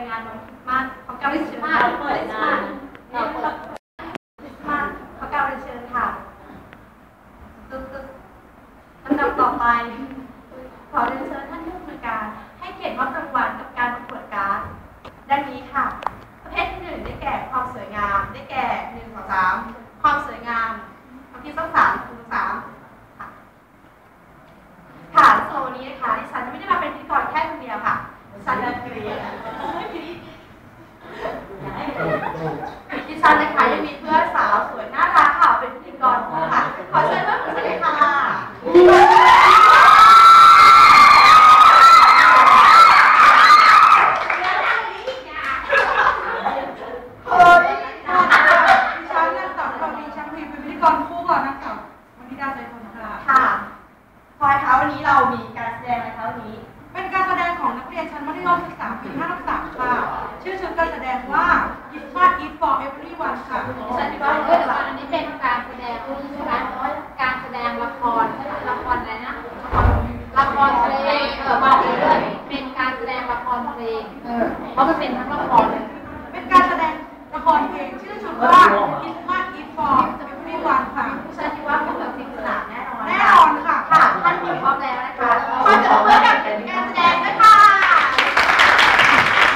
ในงานวันมาขอกาหลีเชิญะเาเปิดงานาเปิดคริสต์มาสของเกาหลีเชิค่ะตึ๊กตึ๊กลำดับต่อไป ขอเรียนเชิญท่านผู้บริการให้เขียนมอบรางวักับการประกวดการ์ดด้านี้ค่ะ ประเภทที่หนึ่งได้แก่ความสวยงาม ได้แก่หนึ่งสองสามความสวยงามคำที่ต้องสามคูณสามค่ะโซนี้นะคะดิฉันไม่ได้มา ฉันนะคะยังมีเพื่อนสาวสวยน่ารักค่ะเป็นพิธีกรคู่ค่ะ ขอเชิญเพื่อนของฉันเลยค่ะเฮ้ยดิฉันนางสาวทวีชังพีเป็นพิธีกรคู่กับนางสาววนิดาใจคนค่ะค่ะพลอยคะวันนี้เรามี Card Gift for Everyone ค่ะดิฉันคิดว่าเรื่องอันนี้เป็นการแสดงใช่ไหมการแสดงละครละครอะไรนะละครเพลงเออมาเรื่อยๆเป็นการแสดงละครเพลงเออเพราะมันเป็นทั้งละครเป็นการแสดงละครเพลงชื่อชุดว่า Gift Card Gift for